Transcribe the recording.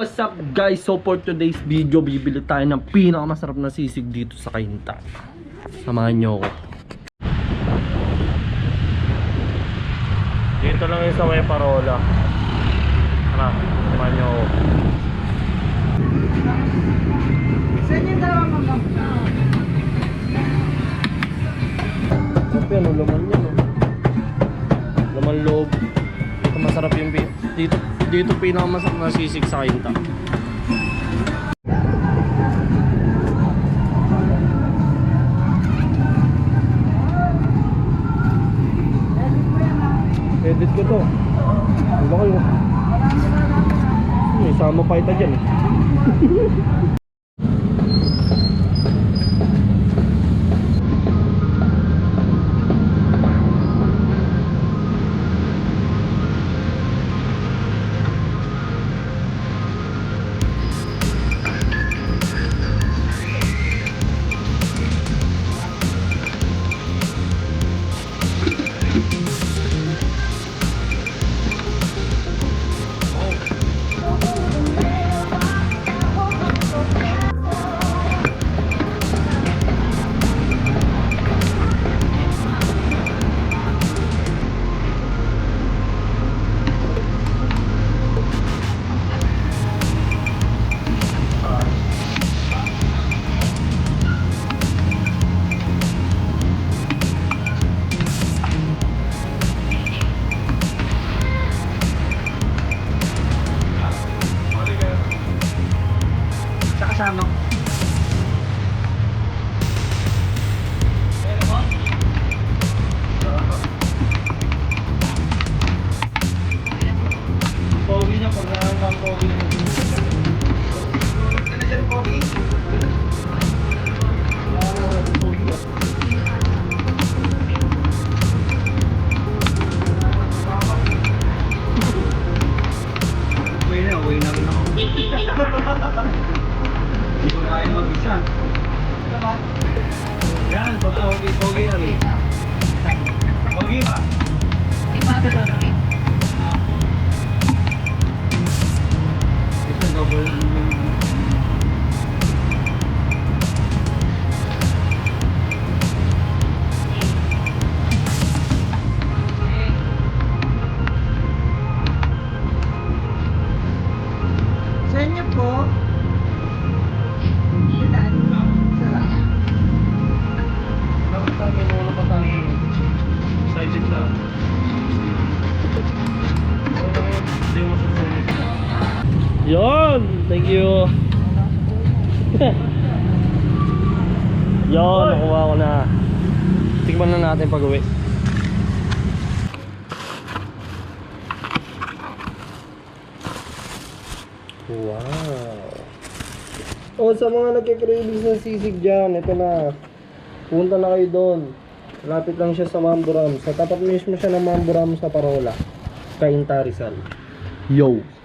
What's up guys? So for today's video, bibili tayo ng pinakamasarap na sisig dito sa Kainta. Samahan nyo ako. Dito lang yung sa may parola. Tara, samahan nyo ako. Saan yung dalawang manggang? Ito yan, oh, laman yan. Oh. Laman loob. Ito masarap yung dito dito pinakamasarap na sisig sa Kainta. Edit ko to. Ano kayo? May sama pa ita dyan eh. Sa kasama. Pogi niya pag nakakang pogi mag-isa. Yan, pag pogi, pogi na rin. Pogi ba? Ito, double. Sa inyo po. Yon! Thank you! Yon, nakuha ko na. Tikman na natin pag uwi. Wow! Oh, sa mga nagkikravings ng sisig dyan, ito na. Punta na kayo doon. Lapit lang siya sa Mamburam. Sa tapat mismo siya ng Mamburam sa Parola. Kainta Rizal. Yo!